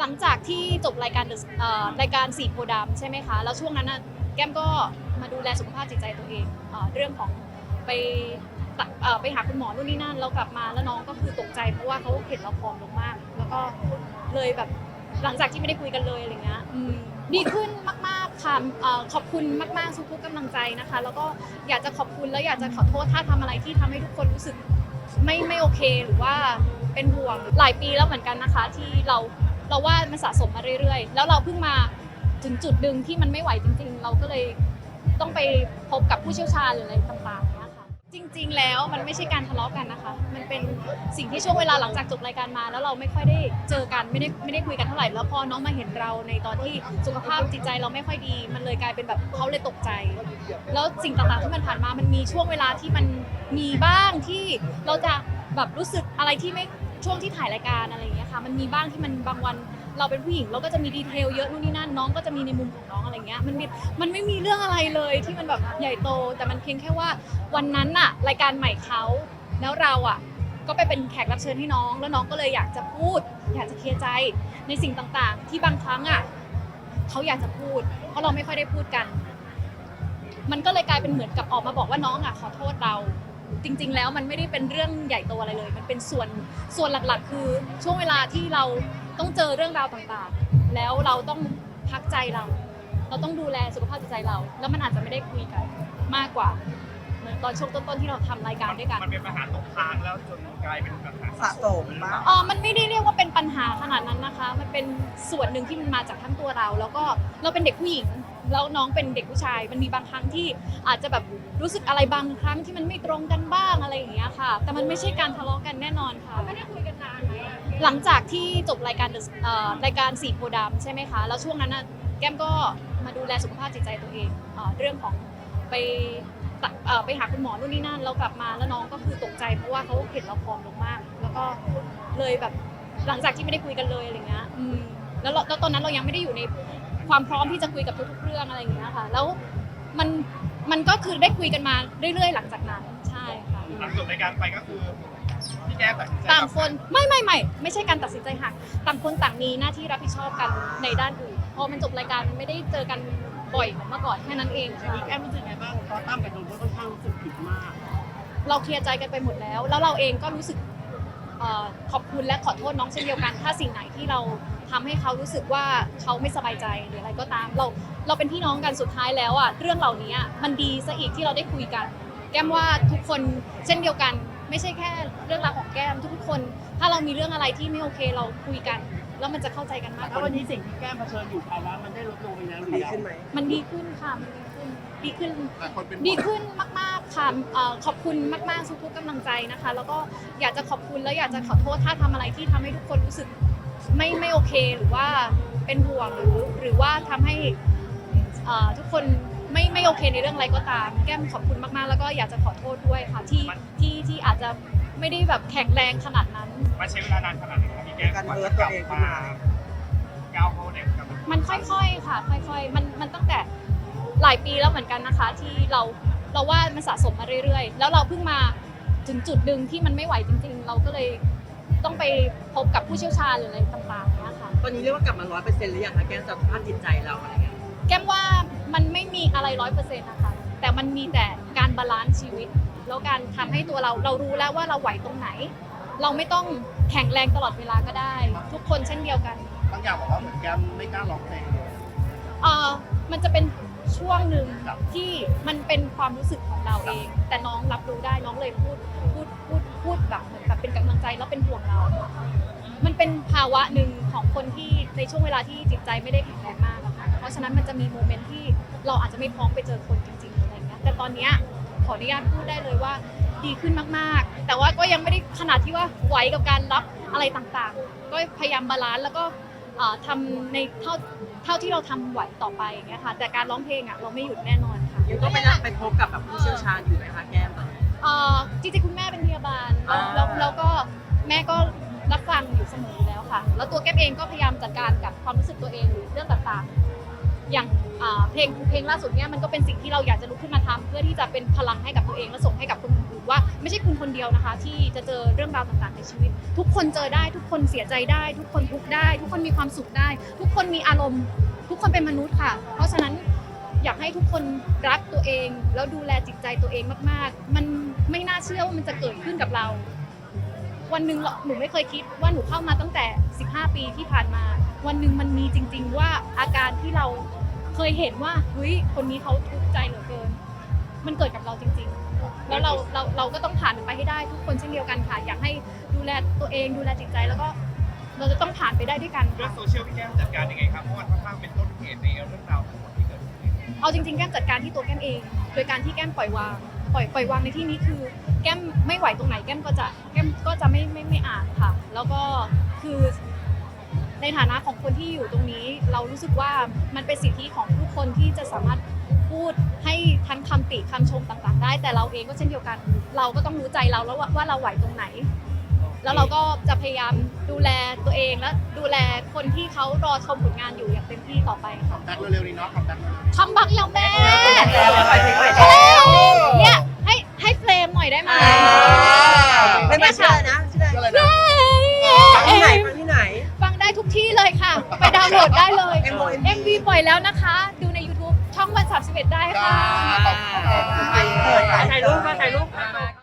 หลังจากที่จบรายการรายการสีโพธิ์ดำใช่ไหมคะ แล้วช่วงนั้นน่ะแก้มก็มาดูแลสุขภาพจิตใจตัวเองเอ่อเรื่องของไปไปหาคุณหมอนู่นนี่นั่นแล้วกลับมาแล้วน้องก็คือตกใจเพราะว่าเขาเห็นเราผอมลงมาก แล้วก็เลยแบบหลังจากที่ไม่ได้คุยกันเลยอะไรเงี้ยดีขึ้นมากๆค่ะขอบคุณมากๆทุกๆกำลังใจนะคะ แล้วก็อยากจะขอบคุณแล้วอยากจะขอโทษถ้าทำอะไรที่ทำให้ทุกคนรู้สึกไม่ไม่โอเค หรือว่าเป็นห่วงหลายปีแล้วเหมือนกันนะคะ ที่เรา เราว่ามันสะสมมาเรื่อยๆ แล้วเราเพิ่งมาถึงจุดหนึ่งที่มันไม่ไหวจริง ๆ เราก็เลยต้องไปพบกับผู้เชี่ยวชาญหรืออะไรต่างๆเนี่ยค่ะจริง ๆ แล้วมันไม่ใช่การทะเลาะกันนะคะ มันเป็นสิ่งที่ช่วงเวลาหลังจากจบรายการมา แล้วเราไม่ค่อยได้เจอกันไม่ได้ไม่ได้คุยกันเท่าไหร่แล้วพอน้องมาเห็นเราในตอนที่สุขภาพจิตใจเราไม่ค่อยดี มันเลยกลายเป็นแบบเขาเลยตกใจ แล้วสิ่งต่างๆที่มันผ่านมามันมีช่วงเวลาที่มันมีบ้างที่เราจะแบบรู้สึกอะไรที่ไม่ ช่วงที่ถ่ายรายการอะไรอย่างเงี้ยค่ะมันมีบ้างที่มันบางวันเราเป็นผู้หญิงเราก็จะมีดีเทลเยอะนู่นนี่นั่นน้องก็จะมีในมุมของน้องอะไรเงี้ยมันมีมันไม่มีเรื่องอะไรเลยที่มันแบบใหญ่โต แต่มันเพียงแค่ว่าวันนั้นน่ะรายการใหม่เขาแล้วเราอะก็ไปเป็นแขกรับเชิญให้น้อง แล้วน้องก็เลยอยากจะพูด อยากจะเคลียร์ใจในสิ่งต่างๆ ที่บางครั้งอะเขาอยากจะพูด เพราะเราไม่ค่อยได้พูดกัน มันก็เลยกลายเป็นเหมือนกับออกมาบอกว่าน้องอะขอโทษเรา ริง ๆ แล้วมันไม่ได้เป็นเรื่องใหญ่โตอะไรเลย มันเป็นส่วนส่วนหลักๆ คือช่วงเวลาที่เราต้องเจอเรื่องราวต่างๆ แล้วเราต้องพักใจเรา เราต้องดูแลสุขภาพจิตใจเรา แล้วมันอาจจะไม่ได้คุยกันมากกว่า มือนตอนช่วงต้นๆที่เราทำรายการด้วยกัน มันเป็นปัญหาตกค้างแล้วจนกลายเป็นปัญหาสะสมมาก เออมันไม่ได้เรียกว่าเป็นปัญหาขนาดนั้นนะคะ มันเป็นส่วนหนึ่งที่มันมาจากทั้งตัวเรา แล้วก็เราเป็นเด็กผู้หญิง แล้วน้องเป็นเด็กผู้ชาย มันมีบางครั้งที่อาจจะแบบรู้สึกอะไรบางครั้งที่มันไม่ตรงกันบ้างอะไรอย่างเงี้ยค่ะ แต่มันไม่ใช่การทะเลาะกันแน่นอนค่ะ ไม่ได้คุยกันนานไหมหลังจากที่จบรายการ The เอ่อรายการสีโพธิ์ดำใช่ไหมคะ แล้วช่วงนั้นน่ะแก้มก็มาดูแลสุขภาพจิตใจตัวเองเอ่อเรื่องของไปตะ เอ่อไปหาคุณหมอนู่นนี่นั่นแล้วกลับมาแล้วน้องก็คือตกใจเพราะว่าเขาเห็นเราผอมลงมาก แล้วก็เลยแบบหลังจากที่ไม่ได้คุยกันเลยอะไรเงี้ยอืมแล้วเราแล้วตอนนั้นเรายังไม่ได้อยู่ในความพร้อมที่จะคุยกับทุกๆเรื่องอะไรอย่างเงี้ยค่ะ แล้วมันมันก็คือได้คุยกันมาเรื่อยๆ หลังจากนั้นใช่ค่ะ หลังจบรายการไปก็คือพี่แก้ตัดสินใจต่างคนไม่ไม่ไม่ไม่ใช่การตัดสินใจหักต่างคนต่างมีหน้าที่รับผิดชอบกันในด้านอื่นพอมันจบรายการมันไม่ได้เจอกัน บ่อยเหมือนเมื่อก่อนแค่นั้นเองค่ะ แอมรู้สึกไงบ้างตอนตั้มกับโดนก็ค่อนข้างรู้สึกผิดมาก เราเคลียร์ใจกันไปหมดแล้ว แล้วเราเองก็รู้สึกเอ่อขอบคุณและขอโทษน้องเช่นเดียวกัน ถ้าสิ่งไหนที่เราทำให้เขารู้สึกว่าเขาไม่สบายใจหรืออะไรก็ตาม เราเราเป็นพี่น้องกันสุดท้ายแล้วอะเรื่องเหล่านี้อะมันดีซะอีกที่เราได้คุยกัน แก้มว่าทุกคนเช่นเดียวกัน ไม่ใช่แค่เรื่องราวของแก้มทุกๆคน ถ้าเรามีเรื่องอะไรที่ไม่โอเคเราคุยกัน แล้วมันจะเข้าใจกันมากถ้าขึ้วันนนี้สิ่งที่แก้มเผชิญอยู่ภาวะมันได้ลดลงไปแล้วหรือยังมันดีขึ้นค่ะมันดีขึ้นดีขึ้นแต่คนเป็นดีขึ้นมาก ๆ ค่ะเอ่อขอบคุณมาก ๆ ทุกๆกำลังใจนะคะ แล้วก็อยากจะขอบคุณแล้วอยากจะขอโทษถ้าทำอะไรที่ทำให้ทุกคนรู้สึกไม่ไม่โอเค หรือว่าเป็นห่วงหรือหรือว่าทำให้เอ่อทุกคน ไม่ไม่โอเคในเรื่องอะไรก็ตาม แก้มขอบคุณมากๆ แล้วก็อยากจะขอโทษด้วยค่ะที่ที่ที่อาจจะไม่ได้แบบแข็งแรงขนาดนั้น มันใช้เวลานานขนาดไหนครับพี่แก้การกว่าเฮิร์จะตกตัวลับเองขึ้นมามา ก้าวเข้าในกับมันค่อยๆค่ะ ค่อยๆ มันมันตั้งแต่หลายปีแล้วเหมือนกันนะคะ ที่เราเราว่ามันสะสมมาเรื่อยๆ แล้วเราเพิ่งมาถึงจุดหนึ่งที่มันไม่ไหวจริง ๆ เราก็เลยต้องไปพบกับผู้เชี่ยวชาญหรืออะไรต่างๆเนี่ยค่ะ ตอนนี้เรียกว่ากลับมาร้อยเปอร์เซ็นต์หรือยังคะแก้มสภาพจิตใจเราอะไรเงี้ย แก้มว่า มันไม่มีอะไรร้อยเปอร์เซ็นต์นะคะแต่มันมีแต่การบาลานซ์ชีวิต แล้วการทำให้ตัวเราเรารู้แล้วว่าเราไหวตรงไหน เราไม่ต้องแข็งแรงตลอดเวลาก็ได้ ทุกคนเช่นเดียวกันบางอย่างบอกว่าเหมือนแก้มไม่กล้าร้องเพลงเลยเอ่อมันจะเป็นช่วงหนึ่งครับที่มันเป็นความรู้สึกของเราเอง แต่น้องรับรู้ได้น้องเลยพูดพูดพูดพูดแบบเหมือนแบบเป็นกำลังใจแล้วเป็นห่วงเรา มันเป็นภาวะหนึ่งของคนที่ในช่วงเวลาที่จิตใจไม่ได้แข็งแรงมากอะค่ะเพราะฉะนั้นมันจะมีโมเมนต์ที่ เราอาจจะไม่พร้อมไปเจอคนจริงๆอะไรเงี้ยแต่ตอนเนี้ยขออนุญาตพูดได้เลยว่าดีขึ้นมากๆ แต่ว่าก็ยังไม่ได้ขนาดที่ว่าไหวกับการรับอะไรต่างๆ ก็พยายามบาลานซ์แล้วก็เอ่อทำในเท่าเท่าที่เราทำไหวต่อไปอย่างเงี้ยค่ะ แต่การร้องเพลงอะเราไม่หยุดแน่นอนค่ะ ยังต้องไปรับไปพบกับแบบผู้เชี่ยวชาญอยู่ไหมคะแก้มตอนนี้ เอ่อจริงๆคุณแม่เป็นพยาบาลแล้วอ่า แล้วแล้วก็แม่ก็รับฟังอยู่เสมออยู่แล้วค่ะ แล้วตัวแก้มเองก็พยายามจัดการกับความรู้สึกตัวเองหรือเรื่องต่างๆ อย่างอ่า เพลงเพลงล่าสุดเนี้ยมันก็เป็นสิ่งที่เราอยากจะลุกขึ้นมาทำเพื่อที่จะเป็นพลังให้กับตัวเองและส่งให้กับคนอื่นว่า ไม่ใช่คุณคนเดียวนะคะ ที่จะเจอเรื่องราวต่างๆในชีวิต ทุกคนเจอได้ทุกคนเสียใจได้ ทุกคนทุกข์ได้ ทุกคนมีความสุขได้ ทุกคนมีอารมณ์ ทุกคนเป็นมนุษย์ค่ะ เพราะฉะนั้นอยากให้ทุกคนรักตัวเอง แล้วดูแลจิตใจตัวเองมากๆ มันไม่น่าเชื่อว่ามันจะเกิดขึ้นกับเรา วันหนึ่งเราหนูไม่เคยคิดว่าหนูเข้ามาตั้งแต่ 15 ปีที่ผ่านมา วันหนึ่งมันมีจริง ๆ ว่าอาการที่เรา เคยเห็นว่าเฮ้ยคนนี้เขาทุกข์ใจเหลือเกิน มันเกิดกับเราจริง ๆ แล้วเราเราเราก็ต้องผ่านมันไปให้ได้ทุกคนเช่นเดียวกันค่ะ อยากให้ดูแลตัวเองดูแลจิตใจแล้วก็เราจะต้องผ่านไปได้ด้วยกันเรื่อค่ะงโซเชียลพี่แก้มจัดการยังไงครับ เพราะว่าค่อนข้างเป็นต้นเหตุในเรื่องราวทั้งหมดที่เกิดขึ้นเอาจริงๆแก้มจัดการที่ตัวแก้มเอง โดยการที่แก้มปล่อยวาง ปล่อยปล่อยวางในที่นี้คือ แก้มไม่ไหวตรงไหนแก้มก็จะแก้มก็จะไม่ไม่ไม่อ่านค่ะ แล้วก็คือ ในฐานะของคนที่อยู่ตรงนี้ เรารู้สึกว่ามันเป็นสิทธิของผู้คนที่จะสามารถพูดให้ทั้งคำติคำชมต่างๆ ได้ แต่เราเองก็เช่นเดียวกัน เราก็ต้องรู้ใจเราแล้วว่าว่าเราไหวตรงไหน แล้วเราก็จะพยายามดูแลตัวเองและดูแลคนที่เขารอชมผลงานอยู่อย่างเต็มที่ต่อไปค่ะแบ็คเร็วๆนี้เนาะคัมแบ็คคัมบักแล้วแม่แล้วปล่อยเพลงใหม่เฮ้แล้วยเนี่ยให้ให้เฟรมหน่อยได้ไหมไม่มาเชื่อนะเชื่อก็เลยนะ โหลดได้เลย MO MV ปล่อยแล้วนะคะ ดูใน YouTube ช่องวัน31ได้ค่ะขอบคุณครับถ่ายรูปมาถ่ายรูป